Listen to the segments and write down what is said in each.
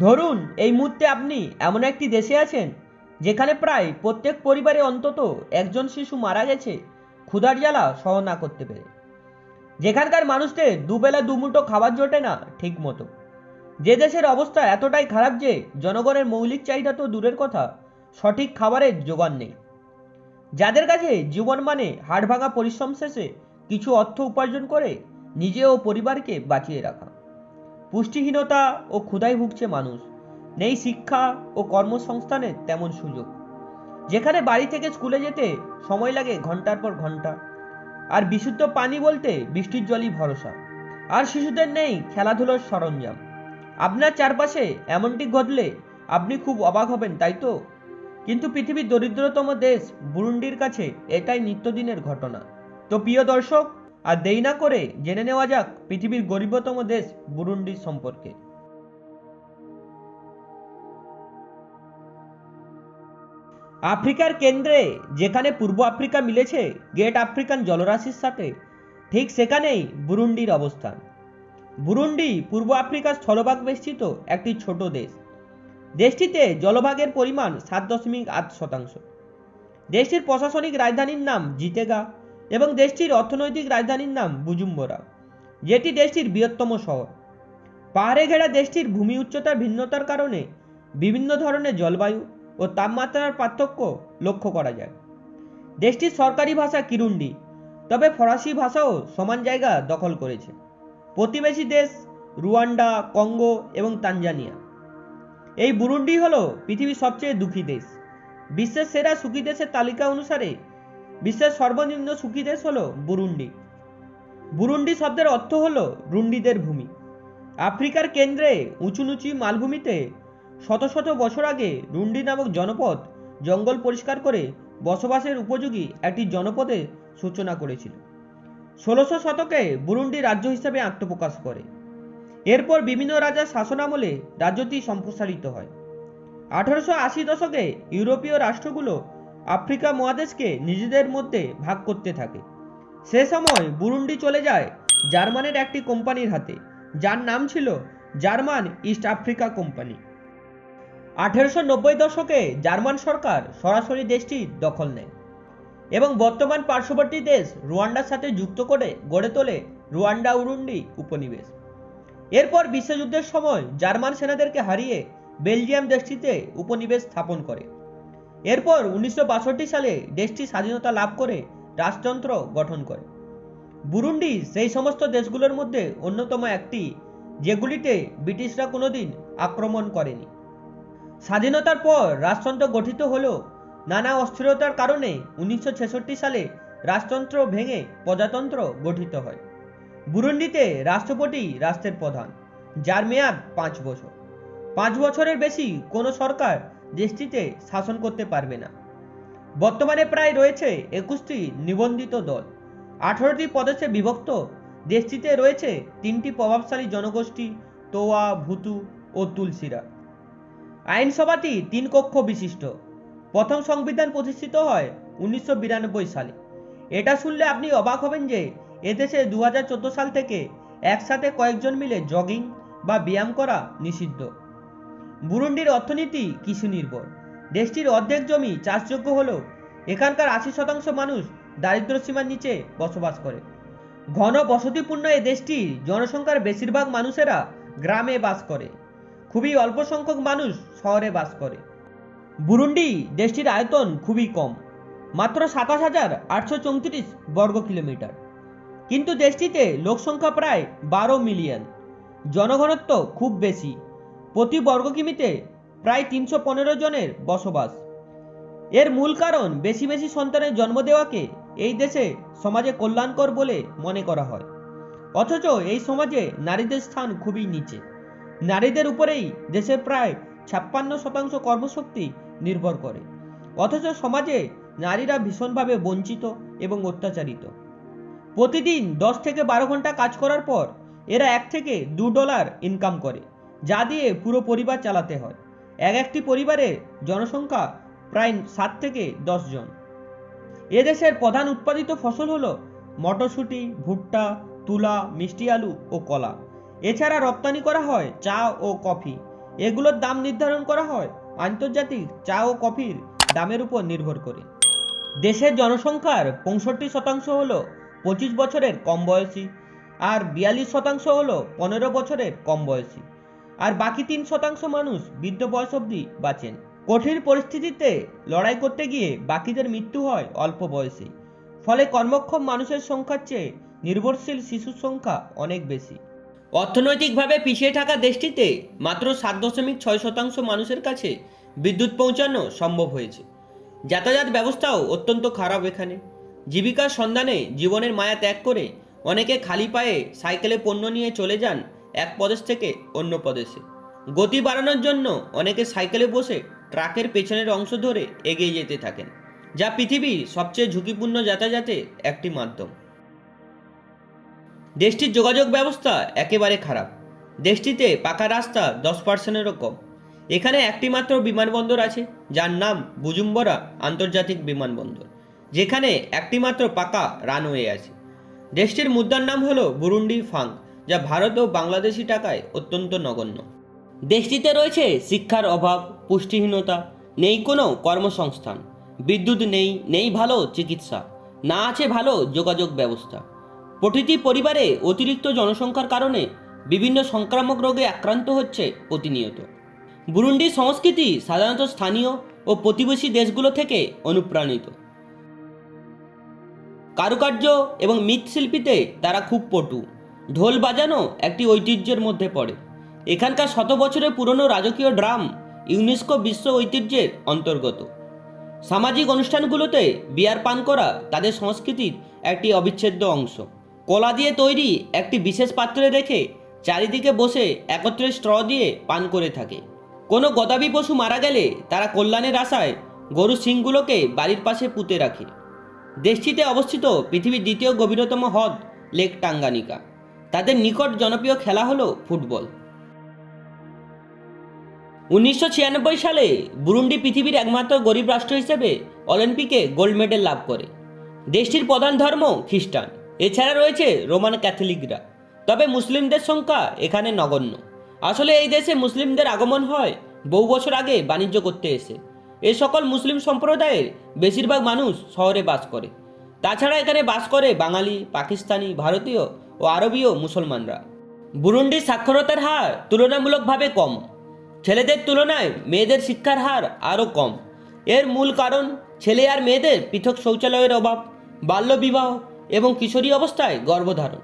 ধরুন, এই মুহূর্তে আপনি এমন একটি দেশে আছেন, যেখানে প্রায় প্রত্যেক পরিবারে অন্তত একজন শিশু মারা গেছে, ক্ষুধার জ্বালা সহ না করতে পেরে। যেখানকার মানুষদের দুবেলা দুমুঠো খাবার জোটে না ঠিক মতো। যে দেশের অবস্থা এতটাই খারাপ যে জনগণের মৌলিক চাহিদা তো দূরের কথা, সঠিক খাবারের জোগান নেই। যাদের কাছে জীবন মানে হাড় ভাঙা পরিশ্রম শেষে কিছু অর্থ উপার্জন করে, নিজে ও পরিবারকে বাঁচিয়ে রাখা। পুষ্টিহীনতা ও ক্ষুধায় ভুগছে মানুষ। নেই শিক্ষা ও কর্মসংস্থানের তেমন সুযোগ। যেখানে বাড়ি থেকে স্কুলে যেতে সময় লাগে ঘণ্টার পর ঘণ্টা। আর বিশুদ্ধ পানি বলতে বৃষ্টির জলই ভরসা। আর শিশুদের নেই খেলাধুলোর সরঞ্জাম। আপনার চারপাশে এমনটি ঘটলে আপনি খুব অবাক হবেন, তাই তো? কিন্তু পৃথিবীর দরিদ্রতম দেশ বুরুন্ডির কাছে এটাই নিত্যদিনের ঘটনা। তো প্রিয় দর্শক আর দেরি না করে জেনে নেওয়া যাক পৃথিবীর গরিবতম দেশ বুরুন্ডি সম্পর্কে। আফ্রিকার কেন্দ্রে যেখানে পূর্ব আফ্রিকা মিলেছে, গ্রেট আফ্রিকান জলরাশির সাথে, ঠিক সেখানেই বুরুন্ডির অবস্থান। বুরুন্ডি পূর্ব আফ্রিকার স্থলভাগ বেষ্টিত একটি ছোট দেশ। দেশটিতে জলভাগের পরিমাণ সাত দশমিক আট শতাংশ। দেশটির প্রশাসনিক রাজধানীর নাম জিতেগা। এবং দেশটির অর্থনৈতিক রাজধানীর নাম বুজুম্বরা, যেটি দেশটির বৃহত্তম শহর। পাহাড়ে ঘেরা দেশটির ভূমি উচ্চতার ভিন্নতার কারণে বিভিন্ন ধরনের জলবায়ু ও তাপমাত্রার পার্থক্য লক্ষ্য করা যায়। দেশটির সরকারি ভাষা কিরুন্ডি, তবে ফরাসি ভাষাও সমান জায়গা দখল করেছে। প্রতিবেশী দেশ রুয়ান্ডা, কঙ্গো এবং তানজানিয়া। এই বুরুন্ডি হলো পৃথিবীর সবচেয়ে দুঃখী দেশ। বিশ্বের সেরা সুখী দেশের তালিকা অনুসারে বিশ্বের সর্বনিম্ন সুখী দেশ হলো বুরুন্ডি। বুরুন্ডি শব্দের অর্থ হলো রুন্ডিদের ভূমি। আফ্রিকার কেন্দ্রে উঁচু নুচু মালভূমিতে শত শত বছর আগে রুন্ডি নামক জনপদ জঙ্গল পরিষ্কার করে বসবাসের উপযোগী একটি জনপদে সূচনা করেছিল। ষোলোশো শতকে বুরুন্ডি রাজ্য হিসেবে আত্মপ্রকাশ করে। এরপর বিভিন্ন রাজার শাসনামলে রাজ্যটি সম্প্রসারিত হয়। আঠারোশো আশি দশকে ইউরোপীয় রাষ্ট্রগুলো আফ্রিকা মহাদেশকে নিজেদের মধ্যে ভাগ করতে থাকে। সে সময় বুরুন্ডি চলে যায় জার্মানের একটি কোম্পানির হাতে, যার নাম ছিল জার্মান ইস্ট আফ্রিকা কোম্পানি। আঠেরোশো নব্বই দশকে জার্মান সরকার সরাসরি দেশটি দখল নেয় এবং বর্তমান পার্শ্ববর্তী দেশ রুয়ান্ডার সাথে যুক্ত করে গড়ে তোলে রুয়ান্ডা উরুন্ডি উপনিবেশ। এরপর বিশ্বযুদ্ধের সময় জার্মান সেনাদেরকে হারিয়ে বেলজিয়াম দেশটিতে উপনিবেশ স্থাপন করে। এরপর উনিশশো বাষট্টি সালে দেশটি স্বাধীনতা লাভ করে রাজতন্ত্র গঠন করে। বুরুন্ডি সেই সমস্ত দেশগুলোর মধ্যে অন্যতম একটি, যেগুলিতে ব্রিটিশরা কোনোদিন আক্রমণ করেনি। স্বাধীনতার পর রাজতন্ত্র গঠিত হলেও নানা অস্থিরতার কারণে উনিশশো ছেষট্টি সালে রাজতন্ত্র ভেঙে প্রজাতন্ত্র গঠিত হয়। বুরুন্ডিতে রাষ্ট্রপতি রাষ্ট্রের প্রধান, যার মেয়াদ পাঁচ বছর। পাঁচ বছরের বেশি কোনো সরকার দেশটিতে শাসন করতে পারবে না। বর্তমানে প্রায় রয়েছে একুশটি নিবন্ধিত দল। আঠারোটি প্রদেশে বিভক্ত দেশটিতে রয়েছে তিনটি প্রভাবশালী জনগোষ্ঠী তোয়া, ভুতু ও তুলসিরা। আইনসভাটি তিন কক্ষ বিশিষ্ট। প্রথম সংবিধান প্রতিষ্ঠিত হয় উনিশশো বিরানব্বই সালে। এটা শুনলে আপনি অবাক হবেন যে এদেশে দু হাজার চোদ্দ সাল থেকে একসাথে কয়েকজন মিলে জগিং বা ব্যায়াম করা নিষিদ্ধ। বুরুন্ডির অর্থনীতি কৃষি নির্ভর? দেশটির অর্ধেক জমি চাষযোগ্য হলেও এখানকার আশি শতাংশ মানুষ দারিদ্র সীমার নিচে বসবাস করে। ঘন বসতিপূর্ণ এ দেশটির জনসংখ্যার বেশিরভাগ মানুষেরা গ্রামে বাস করে। খুবই অল্প সংখ্যক মানুষ শহরে বাস করে। বুরুন্ডি দেশটির আয়তন খুবই কম, মাত্র সাতাশ হাজার আটশো চৌত্রিশ বর্গ কিলোমিটার। কিন্তু দেশটিতে লোকসংখ্যা প্রায় বারো মিলিয়ন। জনঘনত্ব খুব বেশি। প্রতি বর্গ কিমিতে প্রায় তিনশো পনেরো জনের বসবাস। এর মূল কারণ বেশি বেশি সন্তানের জন্ম দেওয়াকে এই দেশে সমাজে কল্যাণকর বলে মনে করা হয়। অথচ এই সমাজে নারীদের স্থান খুবই নিচে। নারীদের উপরেই দেশের প্রায় ছাপ্পান্ন শতাংশ কর্মশক্তি নির্ভর করে। অথচ সমাজে নারীরা ভীষণভাবে বঞ্চিত এবং অত্যাচারিত। প্রতিদিন দশ থেকে বারো ঘণ্টা কাজ করার পর এরা এক থেকে দু ডলার ইনকাম করে। যা দিয়ে পুরো পরিবার চালাতে হয়। এক একটি পরিবারের জনসংখ্যা প্রায় সাত থেকে দশ জন। এদেশের প্রধান উৎপাদিত ফসল হলো মটরশুঁটি, ভুট্টা, তুলা, মিষ্টি আলু ও কলা। এছাড়া রপ্তানি করা হয় চা ও কফি। এগুলোর দাম নির্ধারণ করা হয় আন্তর্জাতিক চা ও কফির দামের উপর নির্ভর করে। দেশের জনসংখ্যার পঁয়ষট্টি শতাংশ হল পঁচিশ বছরের কম বয়সী আর বিয়াল্লিশ শতাংশ হল পনেরো বছরের কম বয়সী। আর বাকি তিন শতাংশ মানুষ বৃদ্ধ বয়স অবধি বাঁচেন। কঠিন পরিস্থিতিতে লড়াই করতে গিয়ে বাকিদের মৃত্যু হয় অল্প বয়সে ফলে কর্মক্ষম মানুষের সংখ্যার চেয়ে নির্ভরশীল শিশুর সংখ্যা অনেক বেশি। অর্থনৈতিকভাবে পিছিয়ে থাকা দেশটিতে মাত্র সাত দশমিক ছয় শতাংশ মানুষের কাছে বিদ্যুৎ পৌঁছানো সম্ভব হয়েছে। যাতায়াত ব্যবস্থাও অত্যন্ত খারাপ এখানে। জীবিকার সন্ধানে জীবনের মায়া ত্যাগ করে অনেকে খালি পায়ে সাইকেলে পণ্য নিয়ে চলে যান এক প্রদেশ থেকে অন্য প্রদেশে। গতি বাড়ানোর জন্য অনেকে সাইকেলে বসে ট্রাকের পেছনের অংশ ধরে এগিয়ে যেতে থাকেন, যা পৃথিবীর সবচেয়ে ঝুঁকিপূর্ণ যাতায়াতে একটি মাধ্যম। দেশটির যোগাযোগ ব্যবস্থা একেবারে খারাপ। দেশটিতে পাকা রাস্তা দশ পার্সেন্টেরও কম। এখানে একটি মাত্র বিমানবন্দর আছে, যার নাম বুজুম্বরা আন্তর্জাতিক বিমানবন্দর, যেখানে একটি মাত্র পাকা রানওয়ে আছে। দেশটির মুদ্রার নাম হলো বুরুন্ডি ফাং। যা ভারত ও বাংলাদেশি টাকায় অত্যন্ত নগণ্য। দেশটিতে রয়েছে শিক্ষার অভাব, পুষ্টিহীনতা, নেই কোনো কর্মসংস্থান, বিদ্যুৎ নেই নেই ভালো চিকিৎসা, না আছে ভালো যোগাযোগ ব্যবস্থা। প্রতিটি পরিবারে অতিরিক্ত জনসংখ্যার কারণে বিভিন্ন সংক্রামক রোগে আক্রান্ত হচ্ছে প্রতিনিয়ত। বুরুন্ডির সংস্কৃতি সাধারণত স্থানীয় ও প্রতিবেশী দেশগুলো থেকে অনুপ্রাণিত। কারুকার্য এবং মৃৎশিল্পীতে তারা খুব পটু। ঢোল বাজানো একটি ঐতিহ্যের মধ্যে পড়ে। এখানকার শত বছরের পুরনো রাজকীয় ড্রাম ইউনেস্কো বিশ্ব ঐতিহ্যের অন্তর্গত। সামাজিক অনুষ্ঠানগুলোতে বিয়ার পান করা তাদের সংস্কৃতির একটি অবিচ্ছেদ্য অংশ। কলা দিয়ে তৈরি একটি বিশেষ পাত্রে রেখে চারিদিকে বসে একত্রে স্ট্র দিয়ে পান করে থাকে। কোনো গদাবি পশু মারা গেলে তারা কল্যাণের আশায় গরু সিংগুলোকে বাড়ির পাশে পুঁতে রাখে। দেশটিতে অবস্থিত পৃথিবীর দ্বিতীয় গভীরতম হ্রদ লেক টাঙ্গানিকা। তাদের নিকট জনপ্রিয় খেলা হলো ফুটবল। উনিশশো ছিয়ানব্বই সালে বুরুন্ডি পৃথিবীর একমাত্র গরিব রাষ্ট্র হিসেবে অলিম্পিকে গোল্ড মেডেল লাভ করে। দেশটির প্রধান ধর্ম খ্রিস্টান। এছাড়া রয়েছে রোমান ক্যাথলিকরা। তবে মুসলিমদের সংখ্যা এখানে নগণ্য। আসলে এই দেশে মুসলিমদের আগমন হয় বহু বছর আগে বাণিজ্য করতে এসে। এ সকল মুসলিম সম্প্রদায়ের বেশিরভাগ মানুষ শহরে বাস করে। তাছাড়া এখানে বাস করে বাঙালি, পাকিস্তানি, ভারতীয় ও আরবীয় মুসলমানরা। বুরুন্ডির সাক্ষরতার হার তুলনামূলকভাবে কম। ছেলেদের তুলনায় মেয়েদের শিক্ষার হার আরও কম। এর মূল কারণ ছেলে আর মেয়েদের পৃথক শৌচালয়ের অভাব, বাল্যবিবাহ এবং কিশোরী অবস্থায় গর্ভধারণ।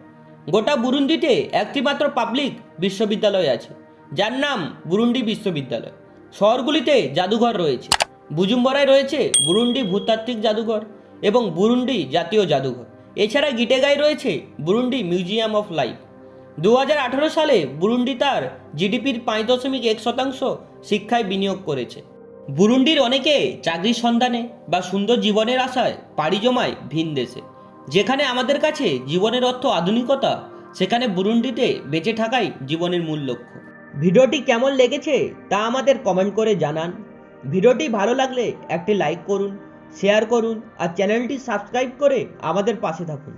গোটা বুরুন্ডিতে একটিমাত্র পাবলিক বিশ্ববিদ্যালয় আছে, যার নাম বুরুন্ডি বিশ্ববিদ্যালয়। শহরগুলিতে জাদুঘর রয়েছে। বুজুম্বরায় রয়েছে বুরুন্ডি ভূতাত্ত্বিক জাদুঘর এবং বুরুন্ডি জাতীয় জাদুঘর। এছাড়া গিটেগায় রয়েছে বুরুন্ডি মিউজিয়াম অফ লাইফ। দু হাজার আঠেরো সালে বুরুন্ডি তার জিডিপির পাঁচ দশমিক এক শতাংশ শিক্ষায় বিনিয়োগ করেছে। বুরুন্ডির অনেকে চাকরির সন্ধানে বা সুন্দর জীবনের আশায় পাড়ি জমায় ভিন দেশে। যেখানে আমাদের কাছে জীবনের অর্থ আধুনিকতা, সেখানে বুরুন্ডিতে বেঁচে থাকাই জীবনের মূল লক্ষ্য। ভিডিওটি কেমন লেগেছে তা আমাদের কমেন্ট করে জানান। ভিডিওটি ভালো লাগলে একটি লাইক করুন শেয়ার করুন আর চ্যানেলটি সাবস্ক্রাইব করে আমাদের পাশে থাকুন।